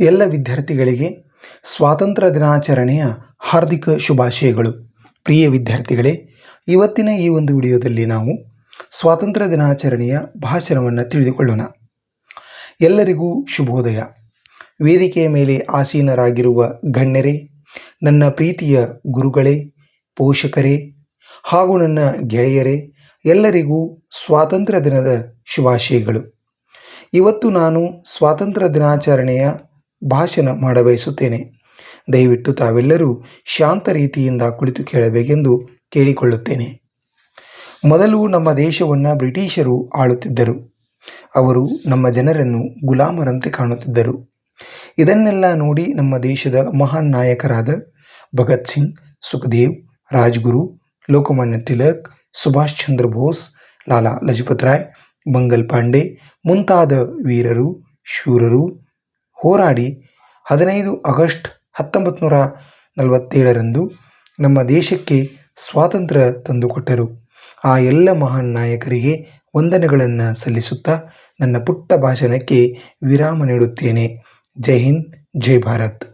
ಎಲ್ಲ ವಿದ್ಯಾರ್ಥಿಗಳಿಗೆ ಸ್ವಾತಂತ್ರ್ಯ ದಿನಾಚರಣೆಯ ಹಾರ್ದಿಕ ಶುಭಾಶಯಗಳು. ಪ್ರಿಯ ವಿದ್ಯಾರ್ಥಿಗಳೇ, ಇವತ್ತಿನ ಈ ಒಂದು ವಿಡಿಯೋದಲ್ಲಿ ನಾವು ಸ್ವಾತಂತ್ರ್ಯ ದಿನಾಚರಣೆಯ ಭಾಷಣವನ್ನು ತಿಳಿದುಕೊಳ್ಳೋಣ. ಎಲ್ಲರಿಗೂ ಶುಭೋದಯ. ವೇದಿಕೆಯ ಮೇಲೆ ಆಸೀನರಾಗಿರುವ ಗಣ್ಯರೇ, ನನ್ನ ಪ್ರೀತಿಯ ಗುರುಗಳೇ, ಪೋಷಕರೇ ಹಾಗೂ ನನ್ನ ಗೆಳೆಯರೇ, ಎಲ್ಲರಿಗೂ ಸ್ವಾತಂತ್ರ್ಯ ದಿನದ ಶುಭಾಶಯಗಳು. ಇವತ್ತು ನಾನು ಸ್ವಾತಂತ್ರ್ಯ ದಿನಾಚರಣೆಯ ಭಾಷಣ ಮಾಡಬಯಸುತ್ತೇನೆ. ದಯವಿಟ್ಟು ತಾವೆಲ್ಲರೂ ಶಾಂತ ರೀತಿಯಿಂದ ಕುಳಿತು ಕೇಳಬೇಕೆಂದು ಕೇಳಿಕೊಳ್ಳುತ್ತೇನೆ. ಮೊದಲು ನಮ್ಮ ದೇಶವನ್ನು ಬ್ರಿಟಿಷರು ಆಳುತ್ತಿದ್ದರು. ಅವರು ನಮ್ಮ ಜನರನ್ನು ಗುಲಾಮರಂತೆ ಕಾಣುತ್ತಿದ್ದರು. ಇದನ್ನೆಲ್ಲ ನೋಡಿ ನಮ್ಮ ದೇಶದ ಮಹಾನ್ ನಾಯಕರಾದ ಭಗತ್ ಸಿಂಗ್, ಸುಖದೇವ್, ರಾಜ್ಗುರು, ಲೋಕಮಾನ್ಯ ತಿಲಕ್, ಸುಭಾಷ್ ಚಂದ್ರ ಬೋಸ್, ಲಾಲಾ ಲಜಪತ್ ರಾಯ್ ಮಂಗಲ್ ಪಾಂಡೆ ಮುಂತಾದ ವೀರರು, ಶೂರರು ಹೋರಾಡಿ ಹದಿನೈದು ಆಗಸ್ಟ್ ಹತ್ತೊಂಬತ್ತು ನೂರ ನಲವತ್ತೇಳರಂದು ನಮ್ಮ ದೇಶಕ್ಕೆ ಸ್ವಾತಂತ್ರ್ಯ ತಂದುಕೊಟ್ಟರು. ಆ ಎಲ್ಲ ಮಹಾನ್ ನಾಯಕರಿಗೆ ವಂದನೆಗಳನ್ನು ಸಲ್ಲಿಸುತ್ತಾ ನನ್ನ ಪುಟ್ಟ ಭಾಷಣಕ್ಕೆ ವಿರಾಮ ನೀಡುತ್ತೇನೆ. ಜೈ ಹಿಂದ್, ಜೈ ಭಾರತ್.